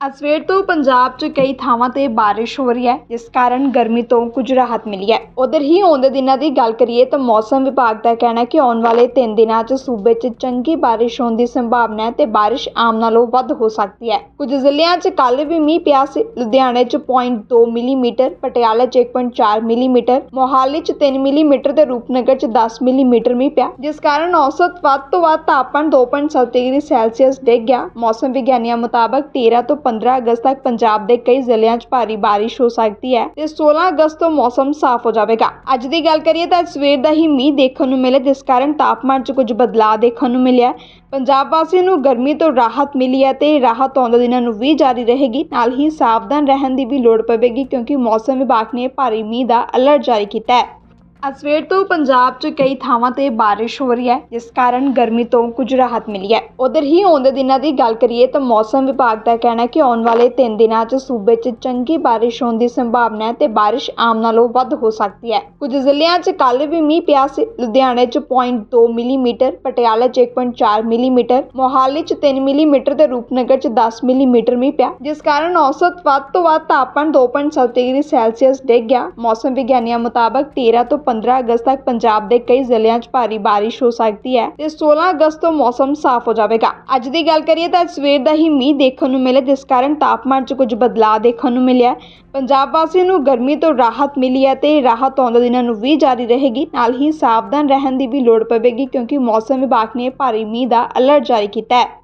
ਅੱਜ ਸਵੇਰ ਤੋਂ ਪੰਜਾਬ 'ਚ ਕਈ ਥਾਵਾਂ ਤੇ ਬਾਰਿਸ਼ ਹੋ ਰਹੀ ਹੈ, ਜਿਸ ਕਾਰਨ ਗਰਮੀ ਤੋਂ ਕੁਝ ਰਾਹਤ ਮਿਲੀ ਹੈ। ਉਧਰ ਹੀ ਆਉਂਦੇ ਦਿਨਾਂ ਦੀ ਗੱਲ ਕਰੀਏ ਤਾਂ ਮੌਸਮ ਵਿਭਾਗ ਦਾ ਕਹਿਣਾ ਹੈ ਕਿ ਆਉਣ ਵਾਲੇ 3 ਦਿਨਾਂ 'ਚ ਸੂਬੇ 'ਚ ਚੰਗੀ ਬਾਰਿਸ਼ ਹੋਣ ਦੀ ਸੰਭਾਵਨਾ ਹੈ ਤੇ ਬਾਰਿਸ਼ ਆਮ ਨਾਲੋਂ ਵੱਧ ਹੋ ਸਕਦੀ ਹੈ। ਕੁਝ ਜ਼ਿਲ੍ਹਿਆਂ 'ਚ ਕੱਲ੍ਹ ਵੀ ਮੀਂਹ ਪਿਆ ਸੀ। ਲੁਧਿਆਣੇ 'ਚ 0.2 ਮਿਲੀਮੀਟਰ, ਪਟਿਆਲਾ 'ਚ 1.4 ਮਿਲੀਮੀਟਰ, ਮੋਹਾਲੀ 'ਚ 3 ਮਿਲੀਮੀਟਰ ਤੇ ਰੂਪਨਗਰ 'ਚ 10 ਮਿਲੀਮੀਟਰ ਮੀਂਹ ਪਿਆ, ਜਿਸ ਕਾਰਨ ਔਸਤ ਵੱਧ ਤੋਂ ਵੱਧ ਤਾਪਮਾਨ 2.7 ਡਿਗਰੀ ਸੈਲਸੀਅਸ ਡਿੱਗ ਗਿਆ। ਮੌਸਮ ਵਿਗਿਆਨੀਆਂ ਮੁਤਾਬਕ 13 ਤੋਂ 15 ਅਗਸਤ ਤੱਕ ਪੰਜਾਬ ਦੇ ਕਈ ਜ਼ਿਲ੍ਹਿਆਂ 'ਚ ਭਾਰੀ ਬਾਰਿਸ਼ ਹੋ ਸਕਦੀ ਹੈ ਤੇ 16 ਅਗਸਤ ਤੋਂ ਮੌਸਮ ਸਾਫ਼ ਹੋ ਜਾਵੇਗਾ। ਅੱਜ ਦੀ ਗੱਲ ਕਰੀਏ ਤਾਂ ਅੱਜ ਸਵੇਰ ਦਾ ਹੀ ਮੀਂਹ ਦੇਖਣ ਨੂੰ ਮਿਲਿਆ, ਜਿਸ ਕਾਰਨ ਤਾਪਮਾਨ 'ਚ ਕੁਝ ਬਦਲਾਅ ਦੇਖਣ ਨੂੰ ਮਿਲਿਆ। ਪੰਜਾਬ ਵਾਸੀਆਂ ਨੂੰ ਗਰਮੀ ਤੋਂ ਰਾਹਤ ਮਿਲੀ ਹੈ ਤੇ ਰਾਹਤ ਆਉਂਦੇ ਦਿਨਾਂ ਨੂੰ ਵੀ ਜਾਰੀ ਰਹੇਗੀ। ਨਾਲ ਹੀ ਸਾਵਧਾਨ ਰਹਿਣ ਦੀ ਵੀ ਲੋੜ ਪਵੇਗੀ ਕਿਉਂਕਿ ਮੌਸਮ ਵਿਭਾਗ ਨੇ ਭਾਰੀ ਮੀਂਹ ਦਾ ਅਲਰਟ ਜਾਰੀ ਕੀਤਾ ਹੈ। ਅੱਜ ਸਵੇਰ ਤੋਂ ਪੰਜਾਬ 'ਚ ਕਈ ਥਾਵਾਂ ਤੇ ਬਾਰਿਸ਼ ਹੋ ਰਹੀ ਹੈ, ਜਿਸ ਕਾਰਨ ਗਰਮੀ ਤੋਂ ਕੁਝ ਰਾਹਤ ਮਿਲੀ ਹੈ। ਉਧਰ ਹੀ ਆਉਂਦੇ ਦਿਨਾਂ ਦੀ ਗੱਲ ਕਰੀਏ ਤਾਂ ਮੌਸਮ ਵਿਭਾਗ ਦਾ ਕਹਿਣਾ ਹੈ ਕਿ ਆਉਣ ਵਾਲੇ 3 ਦਿਨਾਂ 'ਚ ਸੂਬੇ 'ਚ ਚੰਗੀ ਬਾਰਿਸ਼ ਹੋਣ ਦੀ ਸੰਭਾਵਨਾ ਹੈ ਤੇ ਬਾਰਿਸ਼ ਆਮ ਨਾਲੋਂ ਵੱਧ ਹੋ ਸਕਦੀ ਹੈ। ਕੁਝ ਜ਼ਿਲ੍ਹਿਆਂ 'ਚ ਕੱਲ੍ਹ ਵੀ ਮੀਂਹ ਪਿਆ ਸੀ। ਲੁਧਿਆਣੇ 'ਚ 0.2 ਮਿਲੀਮੀਟਰ, ਪਟਿਆਲਾ 'ਚ 1.4 ਮਿਲੀਮੀਟਰ, ਮੋਹਾਲੀ 'ਚ 3 ਮਿਲੀਮੀਟਰ ਤੇ ਰੂਪਨਗਰ 'ਚ 10 ਮਿਲੀਮੀਟਰ ਮੀਂਹ ਪਿਆ, ਜਿਸ ਕਾਰਨ ਔਸਤ ਵੱਧ ਤੋਂ ਵੱਧ ਤਾਪਮਾਨ 2.7 ਡਿਗਰੀ ਸੈਲਸੀਅਸ ਡਿੱਗ ਗਿਆ। ਮੌਸਮ ਵਿਗਿਆਨੀਆਂ ਮੁਤਾਬਕ 13 ਤੋਂ 15 ਅਗਸਤ ਤੱਕ ਪੰਜਾਬ ਦੇ ਕਈ ਜ਼ਿਲ੍ਹਿਆਂ 'ਚ ਭਾਰੀ ਬਾਰਿਸ਼ ਹੋ ਸਕਦੀ ਹੈ ਤੇ 16 ਅਗਸਤ ਤੋਂ ਮੌਸਮ ਸਾਫ਼ ਹੋ ਜਾਵੇਗਾ। ਅੱਜ ਦੀ ਗੱਲ ਕਰੀਏ ਤਾਂ ਅੱਜ ਸਵੇਰ ਦਾ ਹੀ ਮੀਂਹ ਦੇਖਣ ਨੂੰ ਮਿਲੇ ਜਿਸ ਕਾਰਨ ਤਾਪਮਾਨ 'ਚ ਕੁਝ ਬਦਲਾਅ ਦੇਖਣ ਨੂੰ ਮਿਲਿਆ। ਪੰਜਾਬ ਵਾਸੀਆਂ ਨੂੰ ਗਰਮੀ ਤੋਂ ਰਾਹਤ ਮਿਲੀ ਹੈ ਤੇ ਰਾਹਤ ਆਉਂਦੇ ਦਿਨਾਂ ਨੂੰ ਵੀ ਜਾਰੀ ਰਹੇਗੀ। ਨਾਲ ਹੀ ਸਾਵਧਾਨ ਰਹਿਣ ਦੀ ਵੀ ਲੋੜ ਪਵੇਗੀ ਕਿਉਂਕਿ ਮੌਸਮ ਵਿਭਾਗ ਨੇ ਭਾਰੀ ਮੀਂਹ ਦਾ ਅਲਰਟ ਜਾਰੀ ਕੀਤਾ ਹੈ।